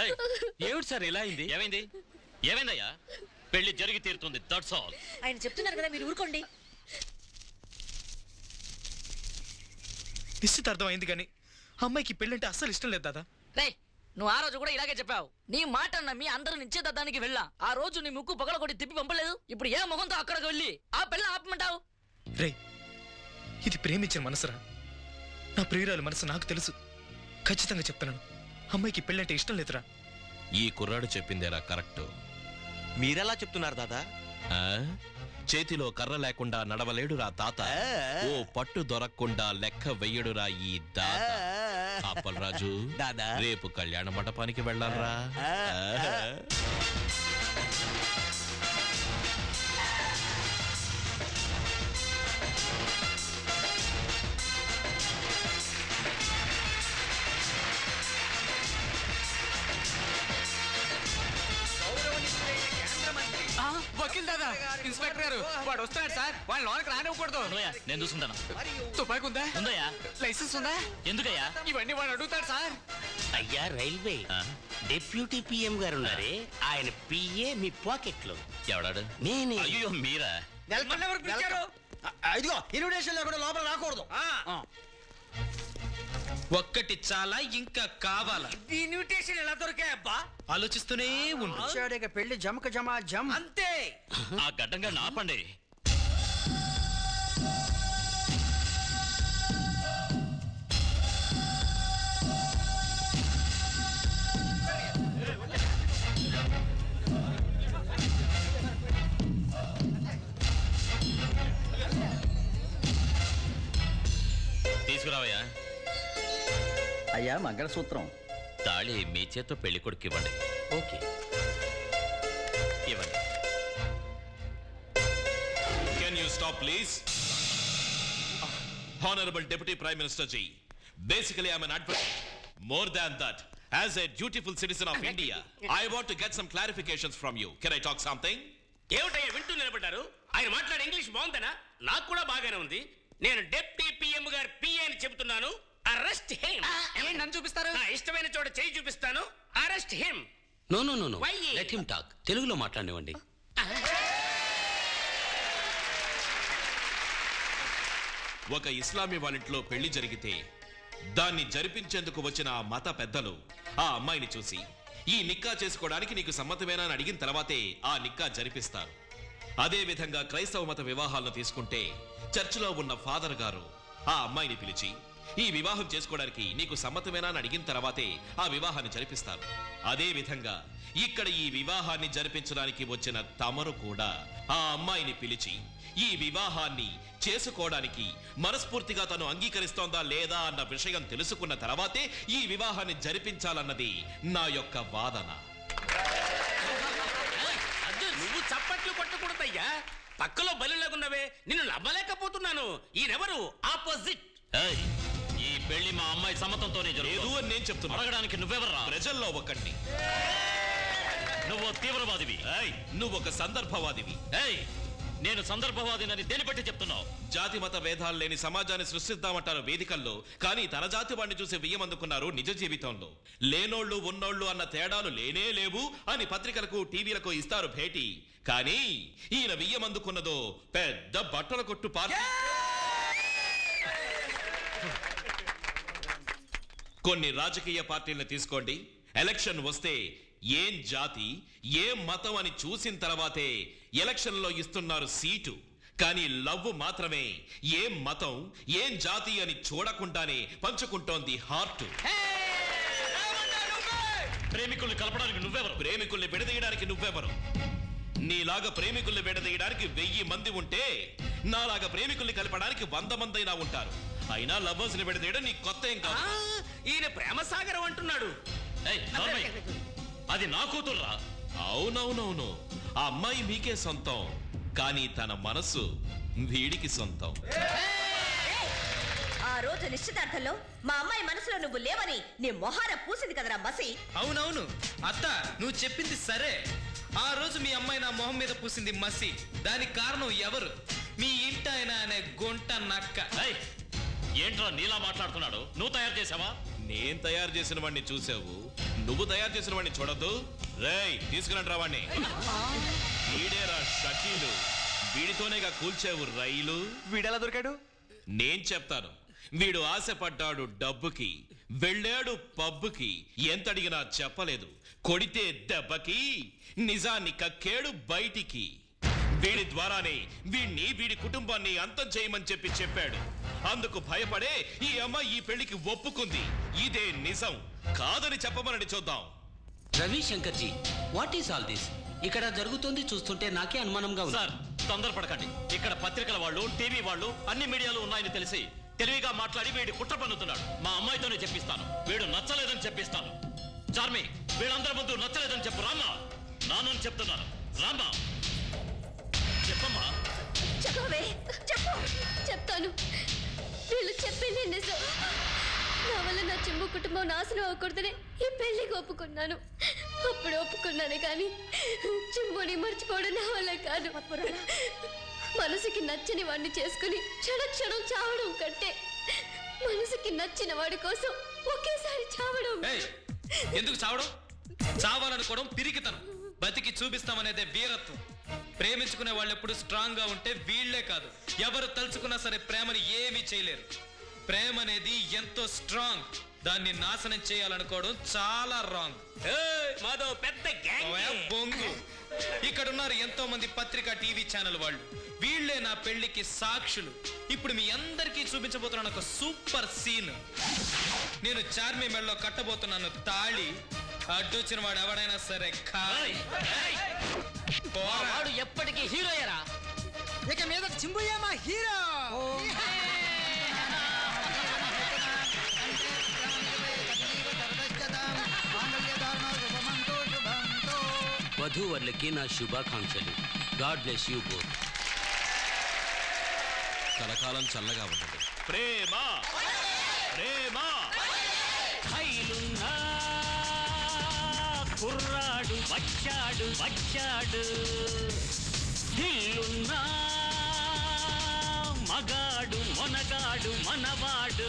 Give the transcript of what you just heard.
ఏయ్, ఏమిటి సార్ ఇలా అయింది? ఏమైంది? ఏమైందయ్యా? పెళ్ళి జరిగి తీరుతుంది దట్స్ ఆల్ ఆయన చెప్తున్నారు కదా మీరు ఊరుకోండి. నిశ్చితార్థం అయింది కానీ అమ్మాయికి పెళ్ళంటే అస్సలు ఇష్టం లేదు దాదా. రే నువ్వు ఆ రోజు కూడా ఇలాగే చెప్పావు. నీ మాట నమ్మి అందరూ నిశ్చేదానికి వెళ్ళా. ఆ రోజు నీ ముక్కు పగల కొట్టి తిప్పి పంపలేదు. ఇప్పుడు ఏ ముఖంతో అక్కడికి వెళ్ళి ఆ పెళ్ళ ఆపమంటావు? రే ఇది ప్రేమించిన మనసురా. నా ప్రియురాలు మనసు నాకు తెలుసు. ఖచ్చితంగా చెప్తున్నాను. అమ్మాయికి పెళ్ళంటే ఇష్టం లేదురా. ఈ కుర్రాడు చెప్పిందేరా కరెక్ట్? మీరెలా చెప్తున్నారు దాదా? ఆ? చేతిలో కర్ర లేకుండా నడవలేడురా తాత. ఓ పట్టు దొరకకుండా లెక్క వెయ్యడురా ఈ దాత. అప్పలరాజు దాదా. రేపు కళ్యాణ మండపానికి వెళ్ళాలరా. వకీల్ దాదా ఇన్స్పెక్టర్ గారు వాడు వస్తున్నాడు సార్. వాళ్ళ లోనకి రానివ్వకూడదు. ఉందయ్యా నేను చూసుకుంటాను. తుపాకి ఉందా? ఉందయ్యా. లైసెన్స్ ఉందా? ఎందుకయ్యా? ఇవన్నీ వాడు అడుగుతాడు సార్. అయ్యా రైల్వే? డిప్యూటీ పిఎం గారు ఉన్నారే ఆయన పిఏ మీ పాకెట్లో ఎవడాడు? నేనే. అయ్యో మీరా? ఇదిగో ఇన్విటేషన్ లేకుండా లోపల రాకూడదు. ఒక్కటి చాలా ఇంకా కావాలా? ఇన్విటేషన్ ఎలా దొరికాయబ్బా ఆలోచిస్తూనే ఉండు. వచ్చాడిక పెళ్ళి జమక జమా జమ్ అంతే. ఆ గడ్డంగా నాపండి. తీసుకురావయ్యా. అయ్యా మంగళసూత్రం. తాళి మీ చేత్తో పెళ్ళి కొడుకు ఇవ్వండి. ఓకే. ఇవ్వండి. Can you stop please honourable deputy prime minister ji basically I'm an advocate more than that as a dutiful citizen of India I want to get some clarifications from you can I talk something ఏమిటయ్యా వింటూ నిలబడ్డారు? ఆయన మాట్లాడే English బాగుందనా? నాకు కూడా బాగానే ఉంది. నేను డెప్టీ పిఎం గారు పిఏ అని చెబుతున్నాను. అరెస్ట్ హిమ్ నన్ను చూపిస్తారు? నా ఇష్టమైన చోట చేయి చూపిస్తాను. Arrest him no no no no Why? Let him talk తెలుగులో మాట్లాడనివ్వండి. ఒక ఇస్లామీ వాళ్ళింట్లో పెళ్ళి జరిగితే దాన్ని జరిపించేందుకు వచ్చిన ఆ మత పెద్దలు ఆ అమ్మాయిని చూసి ఈ నిక్కా చేసుకోవడానికి నీకు సమ్మతమేనా? అని అడిగిన తర్వాతే ఆ నిక్కా జరిపిస్తారు. అదే విధంగా క్రైస్తవ మత వివాహాలను తీసుకుంటే చర్చిలో ఉన్న ఫాదర్ గారు ఆ అమ్మాయిని పిలిచి ఈ వివాహం చేసుకోవడానికి నీకు సమ్మతమేనా అని అడిగిన తర్వాతే ఆ వివాహాన్ని జరిపిస్తారు. అదే విధంగా ఇక్కడ ఈ వివాహాన్ని జరిపించడానికి వచ్చిన తమరు కూడా ఆ అమ్మాయిని పిలిచి ఈ వివాహాన్ని చేసుకోవడానికి మనస్ఫూర్తిగా తను అంగీకరిస్తోందా లేదా అన్న విషయం తెలుసుకున్న తర్వాతే ఈ వివాహాన్ని జరిపించాలన్నది నా యొక్క వాదన. నువ్వు చప్పట్లు కొట్టకూడదయ్యా. పక్కలో బలిలాగున్నవే నిన్ను నమ్మలేకపోతున్నాను. ఈయనెవరు? ఆపోజిట్. ఈ పెళ్ళి మా అమ్మాయి సమ్మతంతోనే లేదు జరుగుతుంది అని నేను చెప్తున్నా. అడగడానికి నువ్వెవర్రా? ప్రజల్లో ఒకటి నువ్వు తీవ్రవాదివి. నువ్వు ఒక సందర్భవాదివి. ఏయ్ నేను సందర్భవాదినని దేని బట్టి చెప్తున్నావు? జాతి మత భేదాలు లేని సమాజాన్ని సృష్టిద్దామంటారు వేదికల్లో. కానీ తన జాతి వాడిని చూసి వెయ్యమందుకున్నారు నిజ జీవితంలో. లేనోళ్ళు ఉన్నోళ్ళు అన్న తేడాలు లేనే లేవు అని పత్రికలకు టీవీలకు ఇస్తారు భేటీ. కానీ ఈయన వెయ్యమందుకున్నదో పెద్ద బట్టల కొట్టు పార్టీ. కొన్ని రాజకీయ పార్టీలను తీసుకోండి. ఎలక్షన్ వస్తే ఏం జాతి ఏం మతం అని చూసిన తర్వాతే ఎలక్షన్లో ఇస్తున్నారు సీటు. కానీ లవ్ మాత్రమే ఏం మతం ఏం జాతి అని చూడకుండానే పంచుకుంటోంది హార్ట్ ప్రేమికుల్ని కలపడానికి నువ్వెవరు? ప్రేమికుల్ని విడదీయడానికి నువ్వెవరు? నీలాగా ప్రేమికుల్ని విడదీయడానికి వెయ్యి మంది ఉంటే నాలాగా ప్రేమికుల్ని కలపడానికి వంద మంది అయినా ఉంటారు. అయినా లవర్స్ని విడదీయడం నీకు కొత్త ఏం ఆ, కాదు ఈయన ప్రేమ సాగరం అంటున్నాడు. ఏయ్, నోర్మై. అది నా కూతుర్రా. అవునవునవును. ఆ అమ్మాయి మీకే సొంతం. కానీ తన మనసు వీడికి సొంతం. ఆ రోజు నిశ్చితార్థంలో మా అమ్మాయి మనసులో నువ్వు లేవని నీ మొహాన పూసింది కదరా మసి. అవునవును. అత్త నువ్వు చెప్పింది సరే. ఆ రోజు మీ అమ్మాయి నా మొహం మీద పూసింది మసి. దానికి కారణం ఎవరు? మీ ఇంటి ఆయన అనే గుంట నక్క. ఏయ్, ఏంట్రా నీలా మాట్లాడుతున్నాడు? నువ్వు తయారు చేసావా నేను తయారు చేసిన వాడిని చూసావు నువ్వు తయారు చేసిన వాడిని చూడొద్దు. రేయ్ తీసుకురండి వాడిని. వీడేరా షకీలు. వీడితోనేగా కూల్చేవు రైలు. వీడెలా దొరికాడు? నేను చెప్తాను. వీడు ఆశపడ్డాడు డబ్బుకి వెళ్ళాడు పబ్బుకి ఎంత అడిగినా చెప్పలేదు. కొడితే దెబ్బకి నిజాన్ని కక్కేడు బయటికి. వీడి ద్వారానే వీణ్ణి వీడి కుటుంబాన్ని అంతం చేయమని చెప్పి చెప్పాడు. అందుకు భయపడే ఈ అమ్మాయి ఈ పెళ్ళికి ఒప్పుకుంది. ఇదే నిజం. కాదని చెప్పమనని చూద్దాం. Ravishankar ji what is all this ఇక్కడ జరుగుతుంది చూస్తుంటే నాకే అనుమానంగా ఉంది. సార్ తొందరపడకండి. ఇక్కడ పత్రికల వాళ్ళు టీవీ వాళ్ళు అన్ని మీడియాలు ఉన్నాయని తెలిసి తెలివిగా మాట్లాడి వీడి కుట్ర పన్నుతున్నాడు. మా అమ్మాయితోనే చెప్పిస్తాను. వీడు నచ్చలేదని చెప్పిస్తాను. చార్మి వీళ్ళందరి ముందు నచ్చలేదని చెప్పు. రామ్మా. నాన్నని చెప్తున్నాను. రామ్మా. చెప్పమ్మా. చెప్పవే. చెప్పు. చెప్తాను. వీళ్ళు చెప్పింది నిజం. నా వల్ల నా చెంబు కుటుంబం నాశనం అవ్వకూడదని ఈ పెళ్ళికి ఒప్పుకున్నాను. అప్పుడు ఒప్పుకున్నాను కానీ చెంబుని మర్చిపోవడం నా వల్ల కాదు. మనసుకి నచ్చని వాడిని చేసుకుని క్షణ క్షణం చావడం కంటే మనసుకి నచ్చిన వాడి కోసం ఒకేసారి చావడం. ఎందుకు చావడం? చావాలనుకోవడం పిరికితనం. బతికి చూపిస్తామనేదే వీరత్వం. ప్రేమించుకునే వాళ్ళు ఎప్పుడు స్ట్రాంగ్గా ఉంటే వీళ్ళే కాదు. ఎవరు తలుచుకున్నా సరే ప్రేమని ఏమీ చేయలేరు. ప్రేమ అనేది ఎంతో స్ట్రాంగ్ దాన్ని నాశనం చేయాలనుకోవడం చాలా రాంగ్ మాదో పెద్ద బొంగు ఇక్కడ ఉన్నారు ఎంతో మంది పత్రిక టీవీ ఛానల్ వాళ్ళు. వీళ్ళే నా పెళ్ళికి సాక్షులు. ఇప్పుడు మీ అందరికీ చూపించబోతున్నాను ఒక సూపర్ సీన్ నేను చార్మి మెడలో కట్టబోతున్నాను తాళి. అడ్డొచ్చిన వాడు ఎవడైనా సరే పోరా. వాడు ఎప్పటికీ హీరోయరా ఇక మీద చింబుయ్యమ్మ హీరో. వధూవరులకి నా శుభాకాంక్షలు. God bless you both. కలకాలం చల్లగా ఉంటుంది. ప్రేమ. కుర్రాడు వచ్చాడు వచ్చాడు దిల్లున్నా మగాడు మొనగాడు మనవాడు